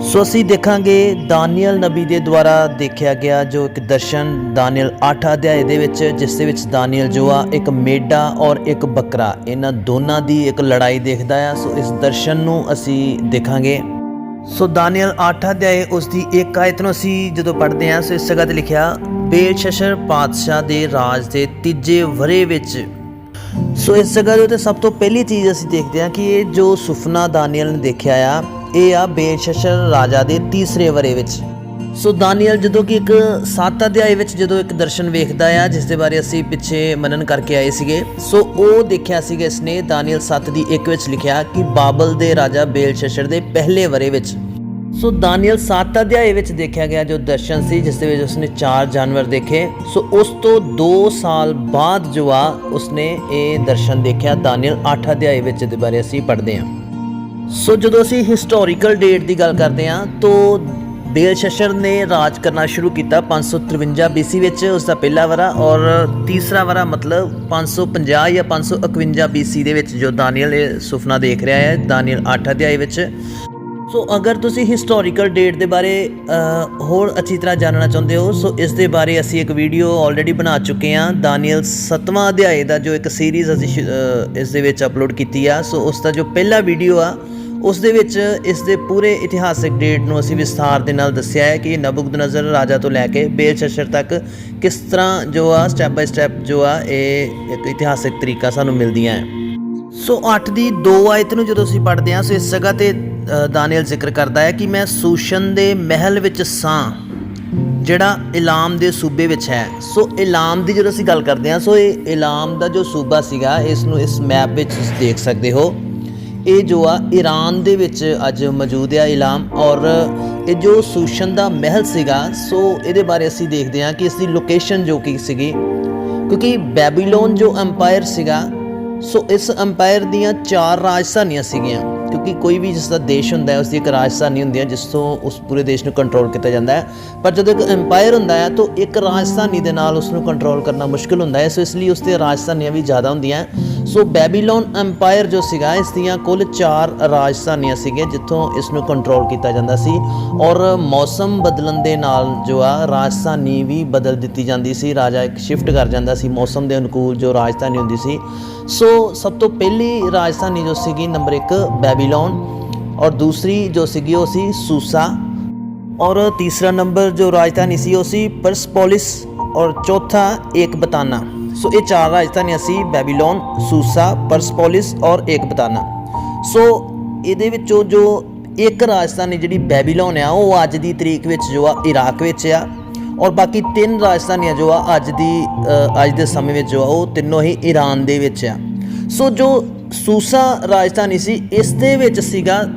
ਸੋ ਅਸੀਂ ਦੇਖਾਂਗੇ ਦਾਨੀਅਲ ਨਬੀ ਦੇ ਦੁਆਰਾ ਦੇਖਿਆ ਗਿਆ ਜੋ ਇੱਕ ਦਰਸ਼ਨ ਦਾਨੀਅਲ 8 ਅਧਿਆਏ ਦੇ ਵਿੱਚ, ਜਿਸ ਦੇ ਵਿੱਚ ਦਾਨੀਅਲ ਜੋ ਆ ਇੱਕ ਮੇਢਾ ਔਰ ਇੱਕ ਬੱਕਰਾ, ਇਹਨਾਂ ਦੋਨਾਂ ਦੀ ਇੱਕ ਲੜਾਈ ਦੇਖਦਾ ਆ। ਸੋ ਇਸ ਦਰਸ਼ਨ ਨੂੰ ਅਸੀਂ ਦੇਖਾਂਗੇ। ਸੋ ਦਾਨੀਅਲ 8 ਅਧਿਆਏ ਉਸ ਦੀ ਇੱਕ ਆਇਤ ਨੂੰ ਅਸੀਂ ਜਦੋਂ ਪੜ੍ਹਦੇ ਹਾਂ, ਸੋ ਇਸ ਜਗ੍ਹਾ ਤੇ ਲਿਖਿਆ ਬੇਸ਼ਸ਼ਰ ਪਾਤਸ਼ਾਹ ਦੇ ਰਾਜ ਦੇ ਤੀਜੇ ਵਰੇ ਵਿੱਚ। ਸੋ ਇਸ ਜਗ੍ਹਾ ਦੇ ਉੱਤੇ ਸਭ ਤੋਂ ਪਹਿਲੀ ਚੀਜ਼ ਅਸੀਂ ਦੇਖਦੇ ਹਾਂ ਕਿ ਇਹ ਜੋ ਸੁਫਨਾ ਦਾਨੀਅਲ ਨੇ ਦੇਖਿਆ ਆ ਇਹ ਆ ਬੇਸ਼ਸ਼ਰ ਰਾਜਾ ਦੇ ਤੀਸਰੇ ਵਰੇ ਵਿੱਚ। ਸੋ ਦਾਨੀਅਲ ਜਦੋਂ ਕਿ ਇੱਕ 7 ਅਧਿਆਏ ਵਿੱਚ ਜਦੋਂ ਇੱਕ ਦਰਸ਼ਨ ਵੇਖਦਾ ਆ, ਜਿਸ ਦੇ ਬਾਰੇ ਅਸੀਂ ਪਿੱਛੇ ਮਨਨ ਕਰਕੇ ਆਏ ਸੀਗੇ, ਸੋ ਉਹ ਦੇਖਿਆ ਸੀਗਾ ਇਸਨੇ ਦਾਨੀਅਲ 7 ਦੀ ਇੱਕ ਵਿੱਚ ਲਿਖਿਆ ਕਿ ਬਾਬਲ ਦੇ ਰਾਜਾ ਬੇਲਸ਼ਸ਼ਰ ਦੇ ਪਹਿਲੇ ਵਰੇ ਵਿੱਚ। ਸੋ ਦਾਨੀਅਲ 7 ਅਧਿਆਏ ਵਿੱਚ ਦੇਖਿਆ ਗਿਆ ਜੋ ਦਰਸ਼ਨ ਸੀ, ਜਿਸ ਦੇ ਵਿੱਚ ਉਸਨੇ ਚਾਰ ਜਾਨਵਰ ਦੇਖੇ। ਸੋ ਉਸ ਤੋਂ 2 ਸਾਲ ਬਾਅਦ ਜੋ ਆ, ਉਸਨੇ ਇਹ ਦਰਸ਼ਨ ਦੇਖਿਆ ਦਾਨੀਅਲ 8 ਅਧਿਆਏ ਵਿੱਚ ਦੇ ਬਾਰੇ ਅਸੀਂ ਪੜ੍ਹਦੇ ਹਾਂ। ਸੋ ਜਦੋਂ ਅਸੀਂ ਹਿਸਟੋਰੀਕਲ ਡੇਟ ਦੀ ਗੱਲ ਕਰਦੇ ਹਾਂ, ਤਾਂ ਬੇਲਸ਼ਸ਼ਰ ਨੇ ਰਾਜ ਕਰਨਾ ਸ਼ੁਰੂ ਕੀਤਾ 553 BC ਵਿੱਚ, ਉਸ ਦਾ ਪਹਿਲਾ ਵਰਾ, ਔਰ ਤੀਸਰਾ ਵਰਾ ਮਤਲਬ 550 ਜਾਂ 551 BC ਦੇ ਵਿੱਚ, ਜੋ ਦਾਨੀਅਲ ਇਹ ਸੁਪਨਾ ਦੇਖ ਰਿਹਾ ਹੈ ਦਾਨੀਅਲ 8 ਅਧਿਆਏ ਵਿੱਚ। ਸੋ ਅਗਰ ਤੁਸੀਂ ਹਿਸਟੋਰੀਕਲ ਡੇਟ ਦੇ ਬਾਰੇ ਹੋਰ ਅੱਛੀ ਤਰ੍ਹਾਂ ਜਾਣਨਾ ਚਾਹੁੰਦੇ ਹੋ, ਸੋ ਇਸ ਦੇ ਬਾਰੇ ਅਸੀਂ ਇੱਕ ਵੀਡੀਓ ਆਲਰੇਡੀ ਬਣਾ ਚੁੱਕੇ ਹਾਂ ਦਾਨੀਅਲ 7ਵਾਂ ਅਧਿਆਏ ਦਾ ਜੋ ਇੱਕ ਸੀਰੀਜ਼ ਅਸੀਂ ਸ਼- ਇਸ ਦੇ ਵਿੱਚ ਅਪਲੋਡ ਕੀਤੀ ਆ। ਸੋ ਉਸ ਦਾ ਜੋ ਪਹਿਲਾ ਵੀਡੀਓ ਆ ਉਸ ਦੇ ਵਿੱਚ ਇਸ ਦੇ ਪੂਰੇ ਇਤਿਹਾਸਿਕ ਡੇਟ ਨੂੰ ਅਸੀਂ ਵਿਸਥਾਰ ਦੇ ਨਾਲ ਦੱਸਿਆ ਹੈ ਕਿ ਨਬੂਕਦਨਜ਼ਰ ਰਾਜਾ ਤੋਂ ਲੈ ਕੇ ਬੇਲਸ਼ਸ਼ਰ ਤੱਕ ਕਿਸ ਤਰ੍ਹਾਂ ਜੋ ਆ ਸਟੈਪ ਬਾਈ ਸਟੈਪ ਜੋ ਆ ਇਹ ਇੱਕ ਇਤਿਹਾਸਿਕ ਤਰੀਕਾ ਸਾਨੂੰ ਮਿਲਦੀਆਂ ਹੈ। ਸੋ 8 ਦੀ 2 ਆਇਤ ਨੂੰ ਜਦੋਂ ਅਸੀਂ ਪੜ੍ਹਦੇ ਹਾਂ ਸੋ ਇਸ ਜਗ੍ਹਾ ਤੇ ਅ, ਦਾਨੀਅਲ ਜ਼ਿਕਰ ਕਰਦਾ ਹੈ ਕਿ ਮੈਂ ਸੂਸ਼ਨ ਦੇ ਮਹਿਲ ਵਿੱਚ ਸਾਂ ਜਿਹੜਾ ਇਲਾਮ ਦੇ ਸੂਬੇ ਵਿੱਚ ਹੈ। ਸੋ ਇਲਾਮ ਦੀ ਜਦੋਂ ਅਸੀਂ ਗੱਲ ਕਰਦੇ ਹਾਂ ਸੋ ਇਹ ਇਲਾਮ ਦਾ ਜੋ ਸੂਬਾ ਸੀਗਾ ਇਸ ਨੂੰ ਇਸ ਮੈਪ ਵਿੱਚ ਤੁਸੀਂ ਦੇਖ ਸਕਦੇ ਹੋ। ਇਹ ਜੋ ਆ ਈਰਾਨ ਦੇ ਵਿੱਚ ਅੱਜ ਮੌਜੂਦ ਆ ਇਲਾਮ ਔਰ ਇਹ ਜੋ ਸੂਸ਼ਨ ਦਾ ਮਹਿਲ ਸੀਗਾ, ਸੋ ਇਹਦੇ ਬਾਰੇ ਅਸੀਂ ਦੇਖਦੇ ਹਾਂ ਕਿ ਇਸ ਦੀ ਲੋਕੇਸ਼ਨ ਜੋ ਕੀ ਸੀਗੀ, ਕਿਉਂਕਿ ਬੈਬੀਲੋਨ ਜੋ ਐਮਪਾਇਰ ਸੀਗਾ, ਸੋ ਇਸ ਐਮਪਾਇਰ ਦੀਆਂ ਚਾਰ ਰਾਜਧਾਨੀਆਂ ਸੀਗੀਆਂ। ਕਿਉਂਕਿ ਕੋਈ ਵੀ ਜਿਸ ਦਾ ਦੇਸ਼ ਹੁੰਦਾ ਹੈ, ਉਸ ਦੀ ਇੱਕ ਰਾਜਧਾਨੀ ਹੁੰਦੀ ਹੈ, ਜਿਸ ਤੋਂ ਉਸ ਪੂਰੇ ਦੇਸ਼ ਨੂੰ ਕੰਟਰੋਲ ਕੀਤਾ ਜਾਂਦਾ ਹੈ। ਪਰ ਜਦੋਂ ਇੱਕ ਐਮਪਾਇਰ ਹੁੰਦਾ ਹੈ, ਤਾਂ ਇੱਕ ਰਾਜਧਾਨੀ ਦੇ ਨਾਲ ਉਸ ਨੂੰ ਕੰਟਰੋਲ ਕਰਨਾ ਮੁਸ਼ਕਲ ਹੁੰਦਾ ਹੈ। ਸੋ ਇਸ ਲਈ ਉਸ ਤੇ ਰਾਜਧਾਨੀਆਂ ਵੀ ਜ਼ਿਆਦਾ ਹੁੰਦੀਆਂ ਸੋ ਬੈਬੀਲੋਨ ਐਮਪਾਇਰ ਜੋ ਸੀਗਾ, ਇਸ ਦੀਆਂ ਕੁੱਲ ਚਾਰ ਰਾਜਧਾਨੀਆਂ ਸੀਗੀਆਂ, ਜਿੱਥੋਂ ਇਸ ਨੂੰ ਕੰਟਰੋਲ ਕੀਤਾ ਜਾਂਦਾ ਸੀ। ਔਰ ਮੌਸਮ ਬਦਲਣ ਦੇ ਨਾਲ ਜੋ ਆ, ਰਾਜਧਾਨੀ ਵੀ ਬਦਲ ਦਿੱਤੀ ਜਾਂਦੀ ਸੀ। ਰਾਜਾ ਇੱਕ ਸ਼ਿਫਟ ਕਰ ਜਾਂਦਾ ਸੀ, ਮੌਸਮ ਦੇ ਅਨੁਕੂਲ ਜੋ ਰਾਜਧਾਨੀ ਹੁੰਦੀ ਸੀ। ਸੋ ਸਭ ਤੋਂ ਪਹਿਲੀ ਰਾਜਧਾਨੀ ਜੋ ਸੀਗੀ ਨੰਬਰ 1 ਬੈਬੀਲੋਨ ਔਰ ਦੂਸਰੀ ਜੋ ਸੀਗੀ ਉਹ ਸੀ ਸੂਸਾ ਔਰ ਤੀਸਰਾ ਨੰਬਰ ਜੋ ਰਾਜਧਾਨੀ ਸੀ ਉਹ ਸੀ ਪਰਸਪੋਲਿਸ ਔਰ ਚੌਥਾ ਏਕਬਤਾਨਾ ਸੋ ਇਹ ਚਾਰ ਰਾਜਧਾਨੀਆਂ ਸੀ ਬੈਬੀਲੋਨ ਸੂਸਾ ਪਰਸਪੋਲਿਸ ਔਰ ਏਕਬਤਾਨਾ ਸੋ ਇਹਦੇ ਵਿੱਚੋਂ ਜੋ ਇੱਕ ਰਾਜਧਾਨੀ ਜਿਹੜੀ ਬੈਬੀਲੋਨ ਆ ਉਹ ਅੱਜ ਦੀ ਤਰੀਕ ਵਿੱਚ ਜੋ ਆ ਇਰਾਕ ਵਿੱਚ ਆ ਔਰ ਬਾਕੀ ਤਿੰਨ ਰਾਜਧਾਨੀਆਂ ਜੋ ਆ ਅੱਜ ਦੀ ਅੱਜ ਦੇ ਸਮੇਂ ਵਿੱਚ ਜੋ ਆ ਉਹ ਤਿੰਨੋਂ ਹੀ ਈਰਾਨ ਦੇ ਵਿੱਚ ਆ ਸੋ ਜੋ ਸੂਸਾ ਰਾਜਧਾਨੀ ਸੀ, ਇਸ ਦੇ ਵਿੱਚ ਸੀਗਾ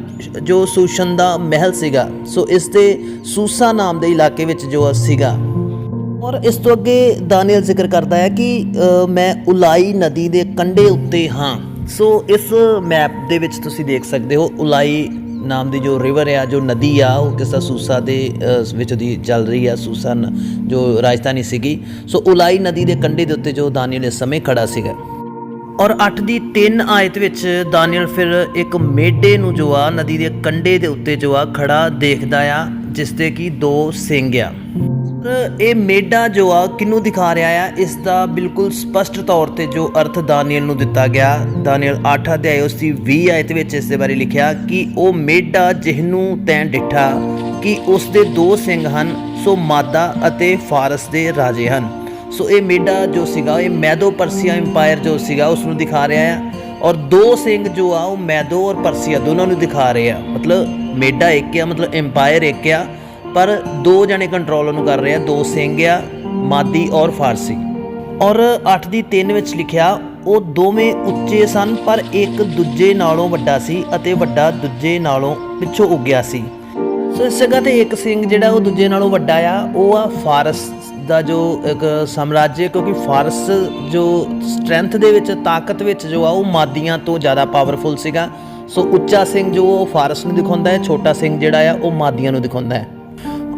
ਜੋ ਸੂਸ਼ਨ ਦਾ ਮਹਿਲ ਸੀਗਾ। ਸੋ ਇਸ ਦੇ ਸੂਸਾ ਨਾਮ ਦੇ ਇਲਾਕੇ ਵਿੱਚ ਜੋ ਸੀਗਾ। ਔਰ ਇਸ ਤੋਂ ਅੱਗੇ ਦਾਨੀਅਲ ਜ਼ਿਕਰ ਕਰਦਾ ਹੈ ਕਿ ਮੈਂ ਉਲਾਈ ਨਦੀ ਦੇ ਕੰਢੇ ਉੱਤੇ ਹਾਂ। ਸੋ ਇਸ ਮੈਪ ਦੇ ਵਿੱਚ ਤੁਸੀਂ ਦੇਖ ਸਕਦੇ ਹੋ, ਉਲਾਈ ਨਾਮ ਦੀ ਜੋ ਰਿਵਰ ਆ, ਜੋ ਨਦੀ ਆ, ਉਹ ਕਿਸ ਦਾ ਸੂਸਾ ਦੇ ਵਿੱਚ ਦੀ ਚੱਲ ਰਹੀ ਆ, ਸੂਸਾ ਨ- ਜੋ ਰਾਜਧਾਨੀ ਸੀਗੀ। ਸੋ ਉਲਾਈ ਨਦੀ ਦੇ ਕੰਢੇ ਦੇ ਉੱਤੇ ਜੋ ਦਾਨੀਅਲ ਇਸ ਸਮੇਂ ਖੜਾ ਸੀਗਾ। ਔਰ 8 ਦੀ 3 ਆਇਤ ਵਿੱਚ ਦਾਨੀਅਲ ਫਿਰ ਇੱਕ ਮੇਢੇ ਨੂੰ ਜੋ ਆ, ਨਦੀ ਦੇ ਕੰਢੇ ਦੇ ਉੱਤੇ ਜੋ ਆ, ਖੜਾ ਦੇਖਦਾ ਆ, ਜਿਸ 'ਤੇ ਕੀ ਦੋ ਸਿੰਘ ਆ। ਇਹ ਮੇਢਾ ਜੋ ਆ, ਕਿਹਨੂੰ ਦਿਖਾ ਰਿਹਾ ਆ? ਇਸ ਦਾ ਬਿਲਕੁਲ ਸਪਸ਼ਟ ਤੌਰ ਤੇ ਜੋ ਅਰਥ ਦਾਨੀਅਲ ਨੂੰ ਦਿੱਤਾ ਗਿਆ, ਦਾਨੀਅਲ 8 ਅਧਿਆਇ ਉਸ ਦੀ 20 ਆਇਤ ਵਿੱਚ ਇਸ ਦੇ ਬਾਰੇ ਲਿਖਿਆ ਕਿ ਉਹ ਮੇਢਾ ਜਿਹਨੂੰ ਤੈਂ ਡਿਠਾ, ਕਿ ਉਸ ਦੇ ਦੋ ਸਿੰਘ ਹਨ, ਸੋ ਮਾਦਾ ਅਤੇ ਫਾਰਸ ਦੇ ਰਾਜੇ ਹਨ। ਸੋ ਇਹ ਮੇਡਾ ਜੋ ਸੀਗਾ, ਇਹ ਮੈਦੋ ਪਰਸੀਆ ਇੰਪਾਇਰ ਜੋ ਸੀਗਾ ਉਸ ਨੂੰ ਦਿਖਾ ਰਿਹਾ ਆ। ਔਰ ਦੋ ਸਿੰਘ ਜੋ ਆ, ਉਹ ਮੈਦੋ ਔਰ ਪਰਸੀਆ ਦੋਨਾਂ ਨੂੰ ਦਿਖਾ ਰਹੇ ਆ। ਮਤਲਬ ਮੇਡਾ ਇੱਕ ਆ, ਮਤਲਬ ਇੰਪਾਇਰ ਇੱਕ ਆ, ਪਰ ਦੋ ਜਣੇ ਕੰਟਰੋਲ ਉਹਨੂੰ ਕਰ ਰਹੇ ਆ, ਦੋ ਸਿੰਘ ਆ, ਮਾਦੀ ਔਰ ਫਾਰਸੀ। ਔਰ 8 ਦੀ 3 ਵਿੱਚ ਲਿਖਿਆ, ਉਹ ਦੋਵੇਂ ਉੱਚੇ ਸਨ, ਪਰ ਇੱਕ ਦੂਜੇ ਨਾਲੋਂ ਵੱਡਾ ਸੀ ਅਤੇ ਵੱਡਾ ਦੂਜੇ ਨਾਲੋਂ ਪਿੱਛੋਂ ਉੱਗਿਆ ਸੀ। ਸੋ ਇਸ ਜਗ੍ਹਾ ਤੇ ਇੱਕ ਸਿੰਘ ਜਿਹੜਾ, ਉਹ ਦੂਜੇ ਨਾਲੋਂ ਵੱਡਾ ਆ, ਉਹ ਆ ਫਾਰਸ ਦਾ ਜੋ ਇੱਕ ਸਾਮਰਾਜ ਕਿਉਂਕਿ ਫਾਰਸ ਜੋ ਸਟਰੈਂਥ ਦੇ ਵਿੱਚ ਤਾਕਤ ਵਿੱਚ ਜੋ ਆ ਉਹ ਮਾਦੀਆਂ ਤੋਂ ਜ਼ਿਆਦਾ ਪਾਵਰਫੁਲ ਸੀਗਾ। ਸੋ ਉੱਚਾ ਸਿੰਘ ਜੋ ਉਹ ਫਾਰਸ ਨੂੰ ਦਿਖਾਉਂਦਾ ਹੈ ਛੋਟਾ ਸਿੰਘ ਜਿਹੜਾ ਆ ਉਹ ਮਾਦੀਆਂ ਨੂੰ ਦਿਖਾਉਂਦਾ ਹੈ।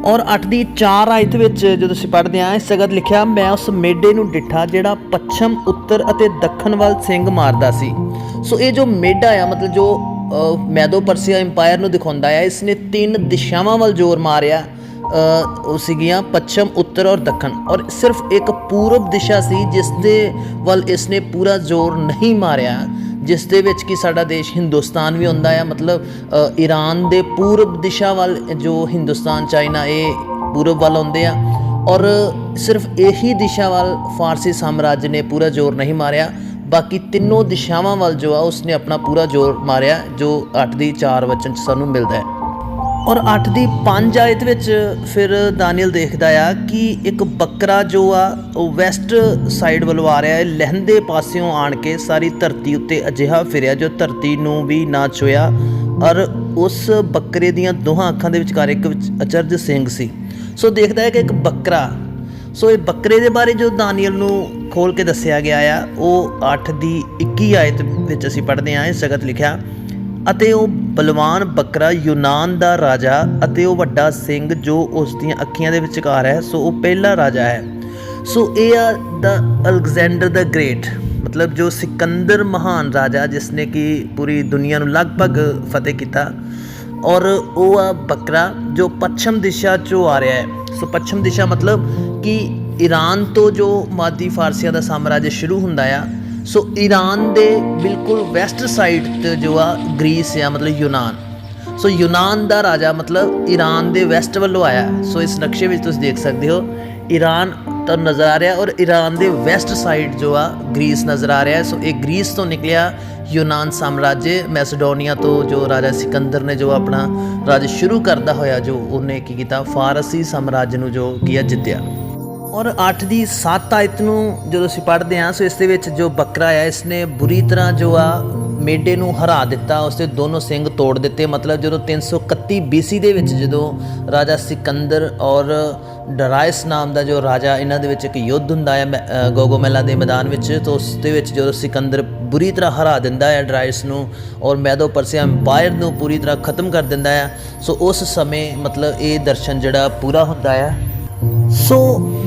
ਔਰ 8 ਦੀ 4 ਆਇਤ ਵਿੱਚ ਜਦੋਂ ਅਸੀਂ ਪੜ੍ਹਦੇ ਹਾਂ ਇਸ ਜਗ੍ਹਾ ਲਿਖਿਆ ਮੈਂ ਉਸ ਮੇਢੇ ਨੂੰ ਡਿੱਠਾ ਜਿਹੜਾ ਪੱਛਮ ਉੱਤਰ ਅਤੇ ਦੱਖਣ ਵੱਲ ਸਿੰਘ ਮਾਰਦਾ ਸੀ। ਸੋ ਇਹ ਜੋ ਮੇਢਾ ਆ ਮਤਲਬ ਜੋ ਅ, ਮੈਦੋ ਪਰਸੀਆ ਇੰਪਾਇਰ ਨੂੰ ਦਿਖਾਉਂਦਾ ਆ ਇਸ ਨੇ ਤਿੰਨ ਦਿਸ਼ਾਵਾਂ ਵੱਲ ਜ਼ੋਰ ਮਾਰਿਆ। ਉਹ ਸੀਗੀਆਂ ਪੱਛਮ, ਉੱਤਰ ਔਰ ਦੱਖਣ। ਔਰ ਸਿਰਫ ਇੱਕ ਪੂਰਬ ਦਿਸ਼ਾ ਸੀ ਜਿਸ ਦੇ ਵੱਲ ਇਸ ਨੇ ਪੂਰਾ ਜ਼ੋਰ ਨਹੀਂ ਮਾਰਿਆ, ਜਿਸ ਦੇ ਵਿੱਚ ਕਿ ਸਾਡਾ ਦੇਸ਼ ਹਿੰਦੁਸਤਾਨ ਵੀ ਹੁੰਦਾ ਹੈ ਮਤਲਬ ਈਰਾਨ ਦੇ ਪੂਰਬ ਦਿਸ਼ਾ ਵੱਲ, ਜੋ ਹਿੰਦੁਸਤਾਨ, ਚਾਈਨਾ, ਇਹ ਪੂਰਬ ਵੱਲ ਆਉਂਦੇ ਆ। ਔਰ ਸਿਰਫ ਇਹੀ ਦਿਸ਼ਾ ਵੱਲ ਫਾਰਸੀ ਸਾਮਰਾਜ ਨੇ ਪੂਰਾ ਜ਼ੋਰ ਨਹੀਂ ਮਾਰਿਆ। ਬਾਕੀ ਤਿੰਨੋਂ ਦਿਸ਼ਾਵਾਂ ਵੱਲ ਜੋ ਆ, ਉਸਨੇ ਆਪਣਾ ਪੂਰਾ ਜ਼ੋਰ ਮਾਰਿਆ, ਜੋ 8 ਦੀ 4 ਵਚਨ ਚ ਸਾਨੂੰ ਮਿਲਦਾ ਹੈ। ਔਰ 8 ਦੀ 5 ਆਇਤ ਵਿੱਚ ਫਿਰ ਦਾਨੀਅਲ ਦੇਖਦਾ ਆ ਕਿ ਇੱਕ ਬੱਕਰਾ ਜੋ ਆ, ਉਹ ਵੈਸਟ ਸਾਈਡ ਵੱਲੋਂ ਆ ਰਿਹਾ ਹੈ, ਲਹਿੰਦੇ ਪਾਸਿਓਂ ਆਣ ਕੇ ਸਾਰੀ ਧਰਤੀ ਉੱਤੇ ਅਜਿਹਾ ਫਿਰਿਆ ਜੋ ਧਰਤੀ ਨੂੰ ਵੀ ਨਾ ਛੋਇਆ ਔਰ ਉਸ ਬੱਕਰੇ ਦੀਆਂ ਦੋਹਾਂ ਅੱਖਾਂ ਦੇ ਵਿਚਕਾਰ ਇੱਕ ਅਚਰਜ ਸਿੰਘ ਸੀ। ਸੋ ਦੇਖਦਾ ਹੈ ਕਿ ਇੱਕ ਬੱਕਰਾ, ਸੋ ਇਹ ਬੱਕਰੇ ਦੇ ਬਾਰੇ ਜੋ ਦਾਨੀਅਲ ਨੂੰ ਖੋਲ ਕੇ ਦੱਸਿਆ ਗਿਆ ਆ, ਉਹ 8 ਦੀ 21 ਆਇਤ ਵਿੱਚ ਅਸੀਂ ਪੜ੍ਹਦੇ ਹਾਂ, ਇਹ ਜਗਤ ਲਿਖਿਆ। ਅਤੇ ਉਹ ਬਲਵਾਨ ਬੱਕਰਾ ਯੂਨਾਨ ਦਾ ਰਾਜਾ ਅਤੇ ਉਹ ਵੱਡਾ ਸਿੰਘ ਜੋ ਉਸ ਦੀਆਂ ਅੱਖੀਆਂ ਦੇ ਵਿਚਕਾਰ ਹੈ, ਸੋ ਉਹ ਪਹਿਲਾ ਰਾਜਾ ਹੈ। ਸੋ ਇਹ ਆ ਦਾ ਅਲੈਗਜ਼ੈਂਡਰ ਦਾ ਗ੍ਰੇਟ, ਮਤਲਬ ਜੋ ਸਿਕੰਦਰ ਮਹਾਨ ਰਾਜਾ ਜਿਸ ਨੇ ਕਿ ਪੂਰੀ ਦੁਨੀਆ ਨੂੰ ਲਗਭਗ ਫਤਿਹ ਕੀਤਾ। ਔਰ ਉਹ ਆ ਬੱਕਰਾ ਜੋ ਪੱਛਮ ਦਿਸ਼ਾ ਚੋਂ ਆ ਰਿਹਾ ਹੈ। ਸੋ ਪੱਛਮ ਦਿਸ਼ਾ ਮਤਲਬ ਕਿ ਈਰਾਨ ਤੋਂ ਜੋ ਮਾਦੀ ਫਾਰਸੀਆਂ ਦਾ ਸਾਮਰਾਜ ਸ਼ੁਰੂ ਹੁੰਦਾ ਆ ਸੋ ਈਰਾਨ ਦੇ ਬਿਲਕੁਲ ਵੈਸਟ ਸਾਈਡ ਤੇ ਜੋ ਆ, ਗ੍ਰੀਸ ਆ, ਮਤਲਬ ਯੂਨਾਨ। ਸੋ ਯੂਨਾਨ ਦਾ ਰਾਜਾ ਮਤਲਬ ਈਰਾਨ ਦੇ ਵੈਸਟ ਵੱਲੋਂ ਆਇਆ ਸੋ ਇਸ ਨਕਸ਼ੇ ਵਿੱਚ ਤੁਸੀਂ ਦੇਖ ਸਕਦੇ ਹੋ, ਈਰਾਨ ਤਾਂ ਨਜ਼ਰ ਆ ਰਿਹਾ ਔਰ ਈਰਾਨ ਦੇ ਵੈਸਟ ਸਾਈਡ ਜੋ ਆ, ਗ੍ਰੀਸ ਨਜ਼ਰ ਆ ਰਿਹਾ ਸੋ ਇਹ ਗ੍ਰੀਸ ਤੋਂ ਨਿਕਲਿਆ ਯੂਨਾਨ ਸਾਮਰਾਜ ਮੈਸੇਡੋਨੀਆ ਤੋਂ ਜੋ ਰਾਜਾ ਸਿਕੰਦਰ ਨੇ ਜੋ ਆਪਣਾ ਰਾਜ ਸ਼ੁਰੂ ਕਰਦਾ ਹੋਇਆ ਜੋ ਉਹਨੇ ਕੀ ਕੀਤਾ, ਫਾਰਸੀ ਸਾਮਰਾਜ ਨੂੰ ਜੋ ਕੀਆ ਜਿੱਤਿਆ। ਔਰ 8 ਦੀ 7 ਆਇਤ ਨੂੰ ਜਦੋਂ ਅਸੀਂ ਪੜ੍ਹਦੇ ਹਾਂ ਸੋ ਇਸ ਦੇ ਵਿੱਚ ਜੋ ਬੱਕਰਾ ਆ ਇਸ ਨੇ ਬੁਰੀ ਤਰ੍ਹਾਂ ਜੋ ਆ ਮੇਡੇ ਨੂੰ ਹਰਾ ਦਿੱਤਾ ਉਸਦੇ ਦੋਨੋਂ ਸਿੰਘ ਤੋੜ ਦਿੱਤੇ। ਮਤਲਬ ਜਦੋਂ 331 BC ਦੇ ਵਿੱਚ ਜਦੋਂ ਰਾਜਾ ਸਿਕੰਦਰ ਔਰ ਡਰਾਇਸ ਨਾਮ ਦਾ ਜੋ ਰਾਜਾ ਇਹਨਾਂ ਦੇ ਵਿੱਚ ਇੱਕ ਯੁੱਧ ਹੁੰਦਾ ਹੈ ਮੈ- ਅ, ਗੋਗੋਮੈਲਾ ਦੇ ਮੈਦਾਨ ਵਿੱਚ ਤਾਂ ਉਸ ਦੇ ਵਿੱਚ ਜਦੋਂ ਸਿਕੰਦਰ ਬੁਰੀ ਤਰ੍ਹਾਂ ਹਰਾ ਦਿੰਦਾ ਹੈ ਡਰਾਇਸ ਨੂੰ ਔਰ ਮੈਦੋ ਪਰਸਿਆ ਐਮਪਾਇਰ ਨੂੰ ਪੂਰੀ ਤਰ੍ਹਾਂ ਖਤਮ ਕਰ ਦਿੰਦਾ ਹੈ ਸੋ ਉਸ ਸਮੇਂ ਮਤਲਬ ਇਹ ਦਰਸ਼ਨ ਜਿਹੜਾ ਪੂਰਾ ਹੁੰਦਾ ਹੈ ਸੋ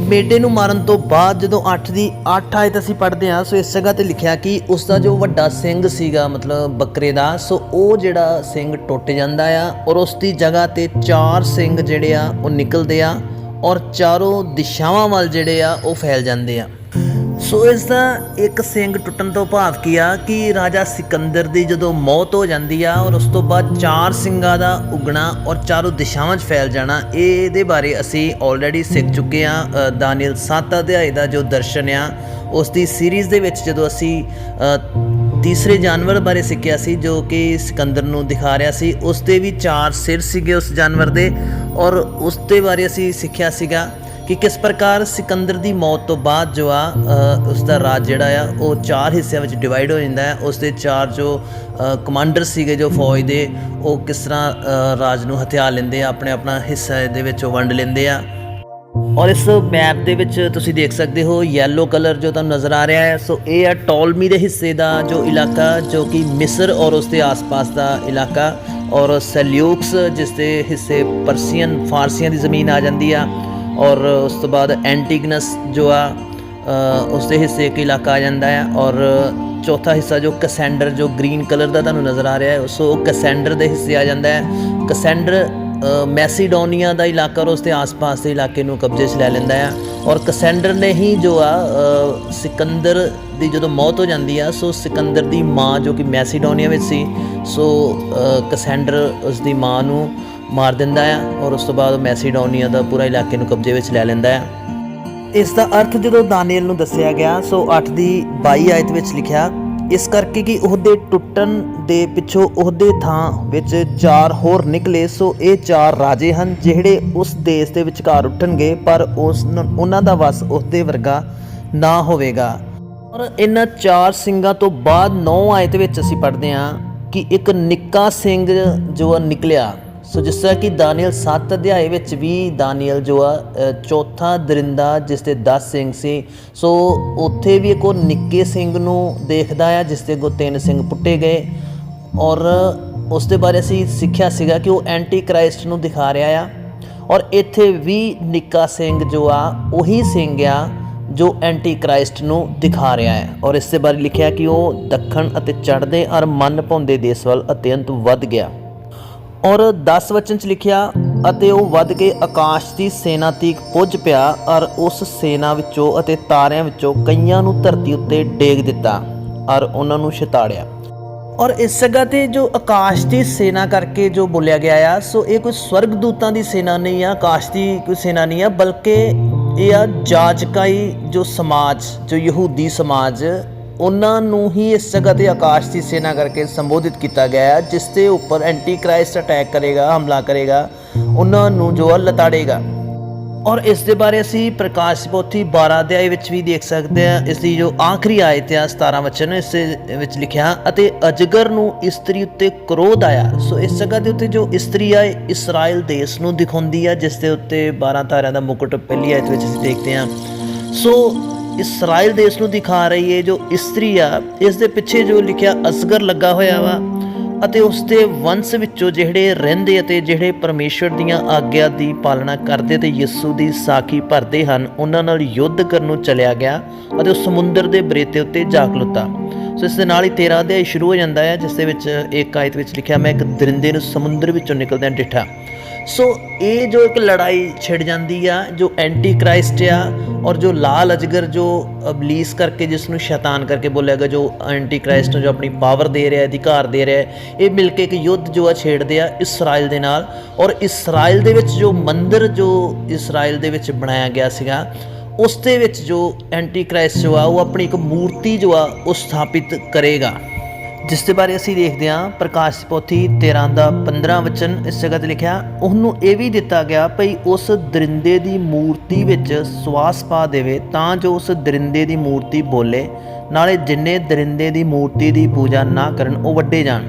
ਬੇਟੇ ਨੂੰ ਮਾਰਨ ਤੋਂ ਬਾਅਦ ਜਦੋਂ 8 ਦੀ 8 ਆਇਤ ਅਸੀਂ ਪੜ੍ਹਦੇ ਹਾਂ, ਸੋ ਇਸ ਜਗ੍ਹਾ ਤੇ ਲਿਖਿਆ ਕਿ ਉਸ ਦਾ ਜੋ ਵੱਡਾ ਸਿੰਘ ਸੀਗਾ, ਮਤਲਬ ਬੱਕਰੇ ਦਾ, ਸੋ ਉਹ ਜਿਹੜਾ ਸਿੰਘ ਟੁੱਟ ਜਾਂਦਾ ਆ ਔਰ ਉਸ ਦੀ ਜਗ੍ਹਾ ਤੇ ਚਾਰ ਸਿੰਘ ਜਿਹੜੇ ਆ, ਉਹ ਨਿਕਲਦੇ ਆ ਔਰ ਚਾਰੋਂ ਦਿਸ਼ਾਵਾਂ ਵੱਲ ਜਿਹੜੇ ਆ, ਉਹ ਫੈਲ ਜਾਂਦੇ ਆ। ਸੋ ਇਸ ਦਾ ਇੱਕ ਸਿੰਘ ਟੁੱਟਣ ਤੋਂ ਭਾਵ ਕੀ ਆ ਕਿ ਰਾਜਾ ਸਿਕੰਦਰ ਦੀ ਜਦੋਂ ਮੌਤ ਹੋ ਜਾਂਦੀ ਆ ਔਰ ਉਸ ਤੋਂ ਬਾਅਦ ਚਾਰ ਸਿੰਘਾਂ ਦਾ ਉਗਣਾ ਔਰ ਚਾਰੋਂ ਦਿਸ਼ਾਵਾਂ 'ਚ ਫੈਲ ਜਾਣਾ ਇਹਦੇ ਬਾਰੇ ਅਸੀਂ ਆਲਰੇਡੀ ਸਿੱਖ ਚੁੱਕੇ ਆ ਅ, 7 ਅਧਿਆਇ ਦਾ ਜੋ ਦਰਸ਼ਨ ਆ ਉਸ ਦੀ ਸੀਰੀਜ਼ ਦੇ ਵਿੱਚ ਜਦੋਂ ਅਸੀਂ ਤੀਸਰੇ ਜਾਨਵਰ ਬਾਰੇ ਸਿੱਖਿਆ ਸੀ ਜੋ ਕਿ ਸਿਕੰਦਰ ਨੂੰ ਦਿਖਾ ਰਿਹਾ ਸੀ ਉਸ ਦੇ ਵੀ ਚਾਰ ਸਿਰ ਸੀਗੇ ਉਸ ਜਾਨਵਰ ਦੇ ਔਰ ਉਸ ਦੇ ਬਾਰੇ ਅਸੀਂ ਸਿੱਖਿਆ ਸੀਗਾ। ਕਿ ਕਿਸ ਪ੍ਰਕਾਰ ਸਿਕੰਦਰ ਦੀ ਮੌਤ ਤੋਂ ਬਾਅਦ ਜੋ ਆ ਅ, ਉਸ ਦਾ ਰਾਜ ਜਿਹੜਾ ਆ ਉਹ ਚਾਰ ਹਿੱਸਿਆਂ ਵਿੱਚ ਡਿਵਾਈਡ ਹੋ ਜਾਂਦਾ ਹੈ। ਉਸ ਦੇ ਚਾਰ ਜੋ ਕਮਾਂਡਰ ਸੀਗੇ ਜੋ ਫੌਜ ਦੇ ਉਹ ਕਿਸ ਤਰ੍ਹਾਂ ਰਾਜ ਨੂੰ ਹਥਿਆ ਲੈਂਦੇ ਆ ਆਪਣੇ ਆਪਣਾ ਹਿੱਸਾ ਇਹਦੇ ਵਿੱਚ ਉਹ ਵੰਡ ਲੈਂਦੇ ਆ। ਔਰ ਇਸ ਮੈਪ ਦੇ ਵਿੱਚ ਤੁਸੀਂ ਦੇਖ ਸਕਦੇ ਹੋ ਯੈਲੋ ਕਲਰ ਜੋ ਤੁਹਾਨੂੰ ਨਜ਼ਰ ਆ ਰਿਹਾ ਹੈ। ਸੋ ਇਹ ਆ ਟੋਲਮੀ ਦੇ ਹਿੱਸੇ ਦਾ ਜੋ ਇਲਾਕਾ ਜੋ ਕਿ ਮਿਸਰ ਔਰ ਉਸ ਦੇ ਆਸ-ਪਾਸ ਦਾ ਇਲਾਕਾ। ਔਰ ਸੈਲਿਊਕਸ ਜਿਸ ਦੇ ਹਿੱਸੇ ਪਰਸੀਅਨ ਫਾਰਸੀਆਂ ਦੀ ਜ਼ਮੀਨ ਆ ਜਾਂਦੀ ਆ। ਔਰ ਉਸ ਤੋਂ ਬਾਅਦ ਐਂਟੀਗਨਸ ਜੋ ਆ ਅ, ਉਸ ਦੇ ਹਿੱਸੇ ਇੱਕ ਇਲਾਕਾ ਆ ਜਾਂਦਾ ਹੈ ਔਰ ਚੌਥਾ ਹਿੱਸਾ ਜੋ ਕਸੈਂਡਰ ਜੋ ਗ੍ਰੀਨ ਕਲਰ ਦਾ ਤੁਹਾਨੂੰ ਨਜ਼ਰ ਆ ਰਿਹਾ ਹੈ ਸੋ ਉਹ ਕਸੈਂਡਰ ਦੇ ਹਿੱਸੇ ਆ ਜਾਂਦਾ ਹੈ। ਕਸੈਂਡਰ ਮੈਸੀਡੋਨੀਆ ਦਾ ਇਲਾਕਾ ਔਰ ਉਸ ਦੇ ਆਸ-ਪਾਸ ਦੇ ਇਲਾਕੇ ਨੂੰ ਕਬਜ਼ੇ 'ਚ ਲੈ ਲੈਂਦਾ ਹੈ ਔਰ ਕਸੈਂਡਰ ਨੇ ਹੀ ਜੋ ਆ ਅ, ਸਿਕੰਦਰ ਦੀ ਜਦੋਂ ਮੌਤ ਹੋ ਜਾਂਦੀ ਆ ਸੋ ਸਿਕੰਦਰ ਦੀ ਮਾਂ ਜੋ ਕਿ ਮੈਸੀਡੋਨੀਆ ਵਿੱਚ ਸੀ ਸੋ ਕਸੈਂਡਰ ਉਸ ਦੀ ਮਾਂ ਨੂੰ ਮਾਰ ਦਿੰਦਾ ਆ ਔਰ ਉਸ ਤੋਂ ਬਾਅਦ ਮੈਸੀਡੋਨੀਆ ਦਾ ਪੂਰਾ ਇਲਾਕੇ ਨੂੰ ਕਬਜ਼ੇ ਵਿੱਚ ਲੈ ਲੈਂਦਾ ਆ। ਇਸ ਦਾ ਅਰਥ ਜਦੋਂ ਦਾਨੀਅਲ ਨੂੰ ਦੱਸਿਆ ਗਿਆ, ਸੋ 8 ਦੀ 22 ਆਇਤ ਵਿੱਚ ਲਿਖਿਆ, ਇਸ ਕਰਕੇ ਕਿ ਉਹਦੇ ਟੁੱਟਣ ਦੇ ਪਿੱਛੋਂ ਉਹਦੇ ਥਾਂ ਵਿੱਚ ਚਾਰ ਹੋਰ ਨਿਕਲੇ, ਸੋ ਇਹ ਚਾਰ ਰਾਜੇ ਹਨ ਜਿਹੜੇ ਉਸ ਦੇਸ਼ ਦੇ ਵਿਚਕਾਰ ਉੱਠਣਗੇ, ਪਰ ਉਸ ਉਹਨਾਂ ਦਾ ਵਸ ਉਸਦੇ ਵਰਗਾ ਨਾ ਹੋਵੇਗਾ। ਔਰ ਇਹਨਾਂ ਚਾਰ ਸਿੰਘਾਂ ਤੋਂ ਬਾਅਦ 9 ਆਇਤ ਵਿੱਚ ਅਸੀਂ ਪੜ੍ਹਦੇ ਹਾਂ ਕਿ ਇੱਕ ਨਿੱਕਾ ਸਿੰਘ ਜੋ ਨਿਕਲਿਆ ਸੋ ਜਿਸ ਤਰ੍ਹਾਂ ਕਿ ਦਾਨੀਅਲ 7 ਅਧਿਆਏ ਵਿੱਚ ਵੀ ਦਾਨੀਅਲ ਜੋ ਆ ਚੌਥਾ ਦਰਿੰਦਾ ਜਿਸ 'ਤੇ 10 ਸਿੰਘ ਸੀ, ਸੋ ਉੱਥੇ ਵੀ ਇੱਕ ਉਹ ਨਿੱਕੇ ਸਿੰਘ ਨੂੰ ਦੇਖਦਾ ਆ, ਜਿਸ 'ਤੇ ਅੱਗੋਂ ਤਿੰਨ ਸਿੰਘ ਪੁੱਟੇ ਗਏ। ਔਰ ਉਸ ਦੇ ਬਾਰੇ ਅਸੀਂ ਸਿੱਖਿਆ ਸੀਗਾ ਕਿ ਉਹ ਐਂਟੀ ਕ੍ਰਾਈਸਟ ਨੂੰ ਦਿਖਾ ਰਿਹਾ ਆ। ਔਰ ਇੱਥੇ ਵੀ ਨਿੱਕਾ ਸਿੰਘ ਜੋ ਆ, ਉਹੀ ਸਿੰਘ ਆ ਜੋ ਐਂਟੀ ਕ੍ਰਾਈਸਟ ਨੂੰ ਦਿਖਾ ਰਿਹਾ ਹੈ ਔਰ ਇਸ ਦੇ ਬਾਰੇ ਲਿਖਿਆ ਕਿ ਉਹ ਦੱਖਣ ਅਤੇ ਚੜ੍ਹਦੇ ਔਰ ਮਨ ਪਾਉਂਦੇ ਦੇਸ਼ ਵੱਲ ਅਤਿਅੰਤ ਵੱਧ ਗਿਆ। ਔਰ 10 ਵਚਨ ਚ ਲਿਖਿਆ, ਅਤੇ ਉਹ ਵੱਧ ਕੇ ਆਕਾਸ਼ ਦੀ ਸੈਨਾ ਤੀਕ ਪੁੱਜ ਪਿਆ, ਔਰ ਉਸ ਸੈਨਾ ਵਿੱਚੋਂ ਅਤੇ ਤਾਰਿਆਂ ਵਿੱਚੋਂ ਕਈਆਂ ਨੂੰ ਧਰਤੀ ਉੱਤੇ ਡੇਗ ਦਿੱਤਾ, ਔਰ ਉਹਨਾਂ ਨੂੰ ਛਿਤਾੜਿਆ ਔਰ ਇਸ ਜਗ੍ਹਾ ਤੇ ਜੋ ਆਕਾਸ਼ ਦੀ ਸੈਨਾ ਕਰਕੇ ਜੋ ਬੋਲਿਆ ਗਿਆ ਆ, ਸੋ ਇਹ ਕੋਈ ਸਵਰਗ ਦੂਤਾਂ ਦੀ ਸੈਨਾ ਨਹੀਂ ਆ, ਆਕਾਸ਼ ਦੀ ਕੋਈ ਸੈਨਾ ਨਹੀਂ ਆ, ਬਲਕਿ ਇਹ ਆ ਜਾਜਕਾਈ ਜੋ ਸਮਾਜ, ਜੋ ਯਹੂਦੀ ਸਮਾਜ ਉਹਨਾਂ ਨੂੰ ਹੀ ਇਸ ਜਗ੍ਹਾ ਤੇ ਆਕਾਸ਼ ਦੀ ਸੈਨਾ ਕਰਕੇ ਸੰਬੋਧਿਤ ਕੀਤਾ ਗਿਆ ਹੈ, ਜਿਸ ਦੇ ਉੱਪਰ ਐਂਟੀ ਕ੍ਰਾਈਸਟ ਅਟੈਕ ਕਰੇਗਾ, ਹਮਲਾ ਕਰੇਗਾ, ਉਹਨਾਂ ਨੂੰ ਜੋ ਆ ਲਤਾੜੇਗਾ ਔਰ ਇਸ ਦੇ ਬਾਰੇ ਅਸੀਂ ਪ੍ਰਕਾਸ਼ ਪੋਥੀ 12 ਅਧਿਆਇ ਵਿੱਚ ਵੀ ਦੇਖ ਸਕਦੇ ਹਾਂ, ਇਸ ਦੀ ਜੋ ਆਖਰੀ ਆਇਤ ਹੈ 17 ਵਚਨ ਇਸ ਵਿੱਚ ਲਿਖਿਆ, ਅਤੇ ਅਜਗਰ ਨੂੰ ਇਸਤਰੀ ਉੱਤੇ ਕ੍ਰੋਧ ਆਇਆ। ਸੋ ਇਸ ਜਗ੍ਹਾ ਦੇ ਉੱਤੇ ਜੋ ਇਸਤਰੀ ਆ, ਇਹ ਇਸਰਾਇਲ ਦੇਸ਼ ਨੂੰ ਦਿਖਾਉਂਦੀ ਹੈ ਜਿਸ ਦੇ ਉੱਤੇ 12 ਤਾਰਿਆਂ ਦਾ ਮੁਕਟ ਪਹਿਲੀ ਆਇਤ ਵਿੱਚ ਅਸੀਂ ਦੇਖਦੇ ਹਾਂ। ਸੋ ਇਸਰਾਇਲ ਦੇਸ਼ ਨੂੰ ਦਿਖਾ ਰਹੀ ਹੈ ਜੋ ਇਸਤਰੀ ਆ ਇਸ ਦੇ ਪਿੱਛੇ ਜੋ ਲਿਖਿਆ ਅਸਗਰ ਲੱਗਾ ਹੋਇਆ ਵਾ ਅਤੇ ਉਸ ਦੇ ਵੰਸ਼ ਵਿੱਚੋਂ ਜਿਹੜੇ ਰਹਿੰਦੇ ਅਤੇ ਜਿਹੜੇ ਪਰਮੇਸ਼ਵਰ ਦੀਆਂ ਆਗਿਆ ਦੀ ਪਾਲਣਾ ਕਰਦੇ ਤੇ ਯਿਸੂ ਦੀ ਸਾਖੀ ਭਰਦੇ ਹਨ, ਉਹਨਾਂ ਨਾਲ ਯੁੱਧ ਕਰਨ ਨੂੰ ਚਲਿਆ ਗਿਆ ਅਤੇ ਉਹ ਸਮੁੰਦਰ ਦੇ ਬਰੇਤੇ ਉੱਤੇ ਜਾ ਖਲੋਤਾ ਸੋ ਇਸ ਦੇ ਨਾਲ ਹੀ 13 ਅਧਿਆਇ ਸ਼ੁਰੂ ਹੋ ਜਾਂਦਾ ਹੈ ਜਿਸ ਦੇ ਵਿੱਚ, ਇੱਕ ਆਇਤ ਵਿੱਚ ਲਿਖਿਆ, ਮੈਂ ਇੱਕ ਦਰਿੰਦੇ ਨੂੰ ਸਮੁੰਦਰ ਵਿੱਚੋਂ ਨਿਕਲਦਿਆਂ ਡਿਠਾ। ਸੋ ਇਹ ਜੋ ਇੱਕ ਲੜਾਈ ਛਿੜ ਜਾਂਦੀ ਆ, ਜੋ ਐਂਟੀ ਕ੍ਰਾਈਸਟ ਆ, ਔਰ ਜੋ ਲਾਲ ਅਜਗਰ ਜੋ ਅਬਲੀਸ ਕਰਕੇ ਜਿਸ ਨੂੰ ਸ਼ੈਤਾਨ ਕਰਕੇ ਬੋਲਿਆ ਗਿਆ, ਜੋ ਐਂਟੀ ਕ੍ਰਾਈਸਟ ਨੂੰ ਜੋ ਆਪਣੀ ਪਾਵਰ ਦੇ ਰਿਹਾ, ਅਧਿਕਾਰ ਦੇ ਰਿਹਾ, ਇਹ ਮਿਲ ਕੇ ਇੱਕ ਯੁੱਧ ਜੋ ਆ ਛੇੜਦੇ ਆ ਇਸਰਾਇਲ ਦੇ ਨਾਲ। ਔਰ ਇਸਰਾਇਲ ਦੇ ਵਿੱਚ ਜੋ ਮੰਦਿਰ ਜੋ ਇਸਰਾਇਲ ਦੇ ਵਿੱਚ ਬਣਾਇਆ ਗਿਆ ਸੀਗਾ, ਉਸ ਦੇ ਵਿੱਚ ਜੋ ਐਂਟੀ ਕ੍ਰਾਈਸਟ ਜੋ ਆ, ਉਹ ਆਪਣੀ ਇੱਕ ਮੂਰਤੀ ਜੋ ਆ, ਉਹ ਸਥਾਪਿਤ ਕਰੇਗਾ। ਜਿਸ ਦੇ ਬਾਰੇ ਅਸੀਂ ਦੇਖਦੇ ਹਾਂ, ਪ੍ਰਕਾਸ਼ ਪੋਥੀ 13 ਦਾ 15 ਵਚਨ ਇਸ ਜਗ੍ਹਾ ਤੇ ਲਿਖਿਆ, ਉਹਨੂੰ ਇਹ ਵੀ ਦਿੱਤਾ ਗਿਆ ਭਈ ਉਸ ਦਰਿੰਦੇ ਦੀ ਮੂਰਤੀ ਵਿੱਚ ਸਵਾਸ ਪਾ ਦੇਵੇ, ਤਾਂ ਜੋ ਉਸ ਦਰਿੰਦੇ ਦੀ ਮੂਰਤੀ ਬੋਲੇ, ਨਾਲੇ ਜਿੰਨੇ ਦਰਿੰਦੇ ਦੀ ਮੂਰਤੀ ਦੀ ਪੂਜਾ ਨਾ ਕਰਨ, ਉਹ ਵੱਡੇ ਜਾਣ।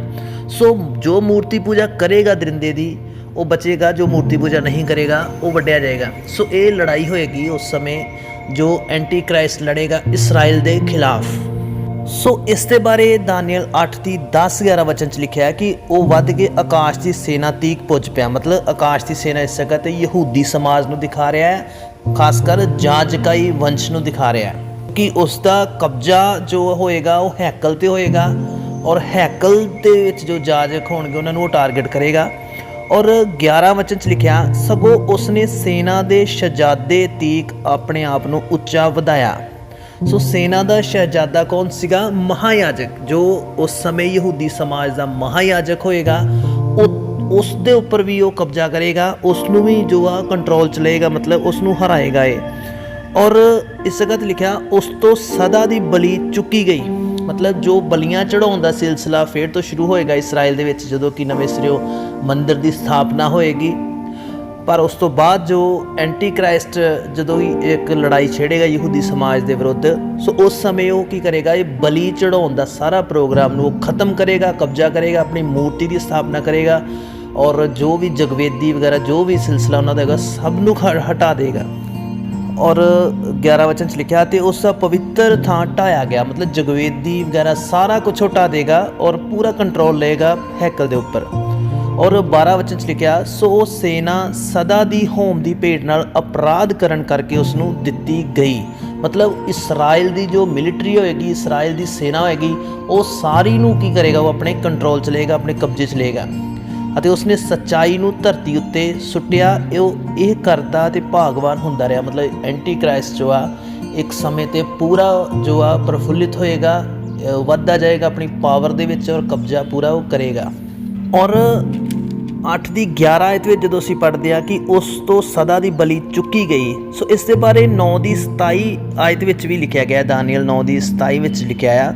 ਸੋ ਜੋ ਮੂਰਤੀ ਪੂਜਾ ਕਰੇਗਾ ਦਰਿੰਦੇ ਦੀ, ਉਹ ਬਚੇਗਾ, ਜੋ ਮੂਰਤੀ ਪੂਜਾ ਨਹੀਂ ਕਰੇਗਾ, ਉਹ ਵੱਡਿਆ ਜਾਏਗਾ। ਸੋ ਇਹ ਲੜਾਈ ਹੋਏਗੀ ਉਸ ਸਮੇਂ ਜੋ ਐਂਟੀ ਕ੍ਰਾਈਸਟ ਲੜੇਗਾ ਇਸਰਾਇਲ ਦੇ ਖਿਲਾਫ। ਸੋ ਇਸ ਦੇ ਬਾਰੇ ਦਾਨੀਅਲ 8 ਦੀ 10 11 ਵਚਨ ਚ ਲਿਖਿਆ ਕਿ ਉਹ ਵੱਧ ਕੇ ਆਕਾਸ਼ ਦੀ ਸੈਨਾ ਤੀਕ ਪੁੱਜ ਪਿਆ। ਮਤਲਬ ਆਕਾਸ਼ ਦੀ ਸੈਨਾ ਇਸ ਜਗ੍ਹਾ ਤੇ ਯਹੂਦੀ ਸਮਾਜ ਨੂੰ ਦਿਖਾ ਰਿਹਾ ਹੈ ਖਾਸ ਕਰ ਜਾਜਕਾਈ ਵੰਸ਼ ਨੂੰ ਦਿਖਾ ਰਿਹਾ ਹੈ ਕਿ ਉਸ ਦਾ ਕਬਜ਼ਾ ਜੋ ਹੋਏਗਾ ਉਹ ਹੈਕਲ ਤੇ ਹੋਏਗਾ ਔਰ ਹੈਕਲ ਦੇ ਵਿੱਚ ਜੋ ਜਾਜਕ ਹੋਣਗੇ ਉਹਨਾਂ ਨੂੰ ਉਹ ਟਾਰਗੇਟ ਕਰੇਗਾ। ਔਰ 11 ਵਚਨ ਚ ਲਿਖਿਆ, ਸਗੋਂ ਉਸਨੇ ਸੈਨਾ ਦੇ ਸ਼ਜਾਦੇ ਤੀਕ ਆਪਣੇ ਆਪ ਨੂੰ ਉੱਚਾ ਵਧਾਇਆ। ਸੋ ਸੈਨਾ ਦਾ ਸ਼ਹਿਜ਼ਾਦਾ ਕੌਣ ਸੀਗਾ? ਮਹਾਯਾਜਕ, ਜੋ ਉਸ ਸਮੇਂ ਯਹੂਦੀ ਸਮਾਜ ਦਾ ਮਹਾਯਾਜਕ ਹੋਏਗਾ, ਉਹ ਉਸ ਦੇ ਉੱਪਰ ਵੀ ਉਹ ਕਬਜ਼ਾ ਕਰੇਗਾ, ਉਸ ਨੂੰ ਵੀ ਜੋ ਆ ਕੰਟਰੋਲ ਚ ਲਏਗਾ, ਮਤਲਬ ਉਸ ਨੂੰ ਹਰਾਏਗਾ ਇਹ। ਔਰ ਇਸ ਜਗ੍ਹਾ ਤੇ ਲਿਖਿਆ, ਉਸ ਤੋਂ ਸਦਾ ਦੀ ਬਲੀ ਚੁੱਕੀ ਗਈ। ਮਤਲਬ ਜੋ ਬਲੀਆਂ ਚੜਾਉਣ ਦਾ ਸਿਲਸਿਲਾ ਫੇਰ ਤੋਂ ਸ਼ੁਰੂ ਹੋਏਗਾ ਇਸਰਾਇਲ ਦੇ ਵਿੱਚ, ਜਦੋਂ ਕਿ ਨਵੇਂ ਸਿਰਿਓਂ ਮੰਦਿਰ ਦੀ ਸਥਾਪਨਾ ਹੋਏਗੀ। ਪਰ ਉਸ ਤੋਂ ਬਾਅਦ ਜੋ ਐਂਟੀ ਕ੍ਰਾਈਸਟ ਜਦੋਂ ਹੀ ਇੱਕ ਲੜਾਈ ਛੇੜੇਗਾ ਯਹੂਦੀ ਸਮਾਜ ਦੇ ਵਿਰੁੱਧ, ਸੋ ਉਸ ਸਮੇਂ ਉਹ ਕੀ ਕਰੇਗਾ? ਇਹ ਬਲੀ ਚੜਾਉਣ ਦਾ ਸਾਰਾ ਪ੍ਰੋਗਰਾਮ ਨੂੰ ਉਹ ਖਤਮ ਕਰੇਗਾ, ਕਬਜ਼ਾ ਕਰੇਗਾ, ਆਪਣੀ ਮੂਰਤੀ ਦੀ ਸਥਾਪਨਾ ਕਰੇਗਾ ਔਰ ਜੋ ਵੀ ਜਗਵੇਦੀ ਵਗੈਰਾ, ਜੋ ਵੀ ਸਿਲਸਿਲਾ ਉਹਨਾਂ ਦਾ ਹੈਗਾ, ਸਭ ਨੂੰ ਖ- ਹਟਾ ਦੇਗਾ। ਔਰ 11 ਵਚਨ ਚ ਲਿਖਿਆ, ਤੇ ਉਸ ਦਾ ਪਵਿੱਤਰ ਥਾਂ ਢਾਇਆ ਗਿਆ, ਮਤਲਬ ਜਗਵੇਦੀ ਵਗੈਰਾ ਸਾਰਾ ਕੁਝ ਹਟਾ ਦੇਗਾ ਔਰ ਪੂਰਾ ਕੰਟਰੋਲ ਲਏਗਾ ਹੈਕਲ ਦੇ ਉੱਪਰ। ਔਰ 12 ਵਚਨ ਚ ਲਿਖਿਆ, ਸੋ ਉਹ ਸੈਨਾ ਸਦਾ ਦੀ ਹੋਮ ਦੀ ਭੇਟ ਨਾਲ ਅਪਰਾਧ ਕਰਨ ਕਰਕੇ ਉਸ ਨੂੰ ਦਿੱਤੀ ਗਈ। ਮਤਲਬ ਇਸਰਾਇਲ ਦੀ ਜੋ ਮਿਲਟਰੀ ਹੋਏਗੀ, ਇਸਰਾਇਲ ਦੀ ਸੈਨਾ ਹੋਏਗੀ, ਉਹ ਸਾਰੀ ਨੂੰ ਕੀ ਕਰੇਗਾ? ਉਹ ਆਪਣੇ ਕੰਟਰੋਲ ਚ ਲਏਗਾ, ਆਪਣੇ ਕਬਜ਼ੇ ਚ ਲਏਗਾ। ਅਤੇ ਉਸਨੇ ਸੱਚਾਈ ਨੂੰ ਧਰਤੀ ਉੱਤੇ ਸੁੱਟਿਆ। ਇਹ ਉਹ, ਇਹ ਕਰਦਾ ਤੇ ਭਾਗਵਾਨ ਹੁੰਦਾ ਰਿਹਾ। ਮਤਲਬ ਐਂਟੀ ਕ੍ਰਾਈਸਟ ਜੋ ਆ, ਇੱਕ ਸਮੇਂ ਤੇ ਪੂਰਾ ਜੋ ਆ ਪ੍ਰਫੁੱਲਿਤ ਹੋਏਗਾ ਵੱਧਦਾ ਜਾਏਗਾ, ਆਪਣੀ ਪਾਵਰ ਦੇ ਵਿੱਚ ਔਰ ਕਬਜ਼ਾ ਪੂਰਾ ਉਹ ਕਰੇਗਾ। ਔਰ 8 ਦੀ 11 ਆਇਤ ਵਿੱਚ ਜਦੋਂ ਅਸੀਂ ਪੜ੍ਹਦੇ ਆ ਕਿ ਉਸ ਤੋਂ ਸਦਾ ਦੀ ਬਲੀ ਚੁੱਕੀ ਗਈ, ਸੋ ਇਸ ਦੇ ਬਾਰੇ 9 ਦੀ 27 ਆਇਤ ਵਿੱਚ ਵੀ ਲਿਖਿਆ ਗਿਆ ਦਾਨੀਅਲ ਦਾਨੀਏਲ 9 ਦੀ 27 ਵਿੱਚ ਲਿਖਿਆ ਆ।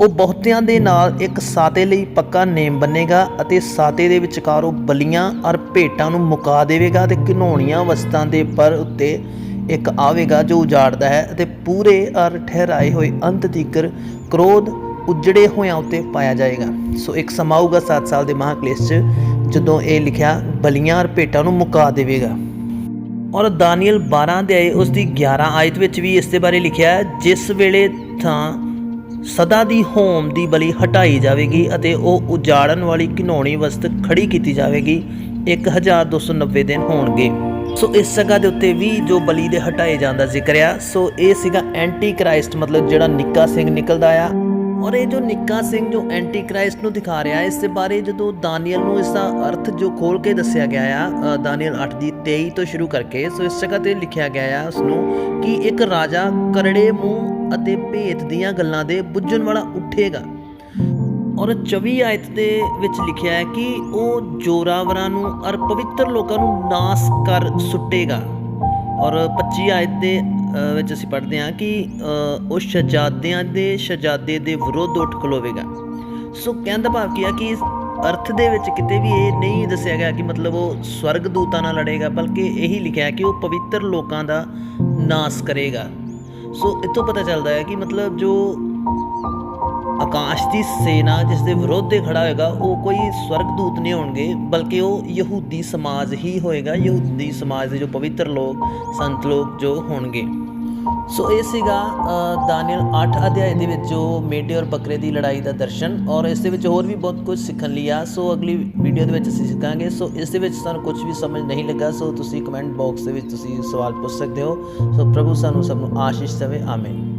ਉਹ ਬਹੁਤਿਆਂ ਦੇ ਨਾਲ ਇੱਕ ਸਾਤੇ ਲਈ ਪੱਕਾ ਨੇਮ ਬੰਨੇਗਾ ਅਤੇ ਸਾਤੇ ਦੇ ਵਿਚਕਾਰ ਉਹ ਬਲੀਆਂ ਔਰ ਭੇਟਾਂ ਨੂੰ ਮੁਕਾ ਦੇਵੇਗਾ ਤੇ ਘਿਨੌਣੀਆਂ ਵਸਤਾਂ ਦੇ ਪਰ ਉੱਤੇ ਇੱਕ ਆਵੇਗਾ ਜੋ ਉਜਾੜਦਾ ਹੈ ਅਤੇ ਪੂਰੇ ਔਰ ਠਹਿਰਾਏ ਹੋਏ ਅੰਤ ਤੀਕਰ ਕ੍ਰੋਧ ਉਜੜੇ ਹੋਇਆਂ ਉੱਤੇ ਪਾਇਆ ਜਾਏਗਾ। ਸੋ ਇੱਕ ਸਮਾਂ ਆਊਗਾ 7 ਸਾਲ ਦੇ ਮਹਾਕਲੇਸ਼ 'ਚ, ਜਦੋਂ ਇਹ ਲਿਖਿਆ ਬਲੀਆਂ ਔਰ ਭੇਟਾਂ ਨੂੰ ਮੁਕਾ ਦੇਵੇਗਾ। ਔਰ ਦਾਨੀਅਲ 12 ਦੇ ਆਏ ਉਸ ਦੀ 11 ਆਇਤ ਵਿੱਚ ਵੀ ਇਸ ਦੇ ਬਾਰੇ ਲਿਖਿਆ ਜਿਸ ਵੇਲੇ ਥਾਂ ਸਦਾ ਦੀ ਹੋਮ ਦੀ ਬਲੀ ਹਟਾਈ ਜਾਵੇਗੀ ਅਤੇ ਉਹ ਉਜਾੜਨ ਵਾਲੀ ਘਿਨੌਣੀ ਵਸਤ ਖੜੀ ਕੀਤੀ ਜਾਵੇਗੀ 1290 ਦਿਨ ਹੋਣਗੇ। ਸੋ ਇਸ ਜਗ੍ਹਾ ਦੇ ਉੱਤੇ ਵੀ ਜੋ ਬਲੀ ਦੇ ਹਟਾਏ ਜਾਣ ਦਾ ਜ਼ਿਕਰ ਆ, ਸੋ ਇਹ ਸੀਗਾ ਐਂਟੀ ਕ੍ਰਾਈਸਟ ਮਤਲਬ ਜਿਹੜਾ ਨਿੱਕਾ ਸਿੰਘ ਨਿਕਲਦਾ ਆ। ਔਰ ਇਹ ਜੋ ਨਿੱਕਾ ਸਿੰਘ ਜੋ ਐਂਟੀ ਕ੍ਰਾਈਸਟ ਨੂੰ ਦਿਖਾ ਰਿਹਾ, ਇਸ ਦੇ ਬਾਰੇ ਜਦੋਂ ਦਾਨੀਅਲ ਨੂੰ ਇਸ ਦਾ ਅਰਥ ਜੋ ਖੋਲ ਕੇ ਦੱਸਿਆ ਗਿਆ ਆ ਦਾਨੀਅਲ 8 ਦੀ 23 ਤੋਂ ਸ਼ੁਰੂ ਕਰਕੇ, ਸੋ ਇਸ ਜਗ੍ਹਾ ਤੇ ਲਿਖਿਆ ਗਿਆ ਆ ਉਸ ਨੂੰ ਕਿ ਇੱਕ ਰਾਜਾ ਕਰੜੇ ਮੂੰਹ ਅਤੇ ਭੇਤ ਦੀਆਂ ਗੱਲਾਂ ਦੇ ਬੁੱਝਣ ਵਾਲਾ ਉੱਠੇਗਾ। ਔਰ 24 ਆਇਤ ਦੇ ਵਿੱਚ ਲਿਖਿਆ ਹੈ ਕਿ ਉਹ ਜੋਰਾਵਰਾਂ ਨੂੰ ਔਰ ਪਵਿੱਤਰ ਲੋਕਾਂ ਨੂੰ ਨਾਸ ਕਰ ਸੁੱਟੇਗਾ। ਔਰ 25 ਆਇਤ ਦੇ ਵਿੱਚ ਅਸੀਂ ਪੜ੍ਹਦੇ ਹਾਂ ਕਿ ਉਹ ਸ਼ਹਜ਼ਾਦਿਆਂ ਦੇ, ਸ਼ਹਜ਼ਾਦੇ ਦੇ ਵਿਰੁੱਧ ਉੱਠ ਖਲੋਵੇਗਾ। ਸੋ ਕਹਿੰਦਾ ਭਾਵ ਕੀ ਆ ਕਿ ਅਰਥ ਦੇ ਵਿੱਚ ਕਿਤੇ ਵੀ ਇਹ ਨਹੀਂ ਦੱਸਿਆ ਗਿਆ ਕਿ ਮਤਲਬ ਉਹ ਸਵਰਗ ਦੂਤਾਂ ਨਾਲ ਲੜੇਗਾ, ਬਲਕਿ ਇਹੀ ਲਿਖਿਆ ਹੈ ਕਿ ਉਹ ਪਵਿੱਤਰ ਲੋਕਾਂ ਦਾ ਨਾਸ ਕਰੇਗਾ। ਸੋ ਇਤੋਂ ਪਤਾ ਚੱਲਦਾ ਹੈ ਕਿ ਮਤਲਬ ਜੋ ਆਕਾਸ਼ ਦੀ ਸੈਨਾ ਜਿਸ ਦੇ ਵਿਰੋਧ ਤੇ ਖੜਾ ਹੋਏਗਾ ਉਹ ਕੋਈ ਸਵਰਗਦੂਤ ਨਹੀਂ ਹੋਣਗੇ ਬਲਕਿ ਉਹ ਯਹੂਦੀ ਸਮਾਜ ਹੀ ਹੋਏਗਾ ਯਹੂਦੀ ਸਮਾਜ ਦੇ ਜੋ ਪਵਿੱਤਰ ਲੋਕ ਸੰਤ ਲੋਕ ਜੋ ਹੋਣਗੇ। ਸੋ ਇਹ ਸੀਗਾ ਅ, ਦਾਨੀਅਲ 8 ਅਧਿਆਇ ਦੇ ਵਿੱਚ ਜੋ ਮੇਢੇ ਔਰ ਬੱਕਰੇ ਦੀ ਲੜਾਈ ਦਾ ਦਰਸ਼ਨ ਔਰ ਇਸ ਦੇ ਵਿੱਚ ਹੋਰ ਵੀ ਬਹੁਤ ਕੁਝ ਸਿੱਖਣ ਲਈ ਆ। ਸੋ ਅਗਲੀ ਵੀਡੀਓ ਦੇ ਵਿੱਚ ਅਸੀਂ ਸਿੱਖਾਂਗੇ। ਸੋ ਇਸ ਦੇ ਵਿੱਚ ਤੁਹਾਨੂੰ ਕੁਝ ਵੀ ਸਮਝ ਨਹੀਂ ਲੱਗਾ ਸੋ ਤੁਸੀਂ ਕਮੈਂਟ ਬਾਕਸ ਦੇ ਵਿੱਚ ਤੁਸੀਂ ਸਵਾਲ ਪੁੱਛ ਸਕਦੇ ਹੋ। ਸੋ ਪ੍ਰਭੂ ਸਾਨੂੰ ਸਭ ਨੂੰ ਆਸ਼ੀਸ਼ ਦੇਵੇ ਆਮੀਨ।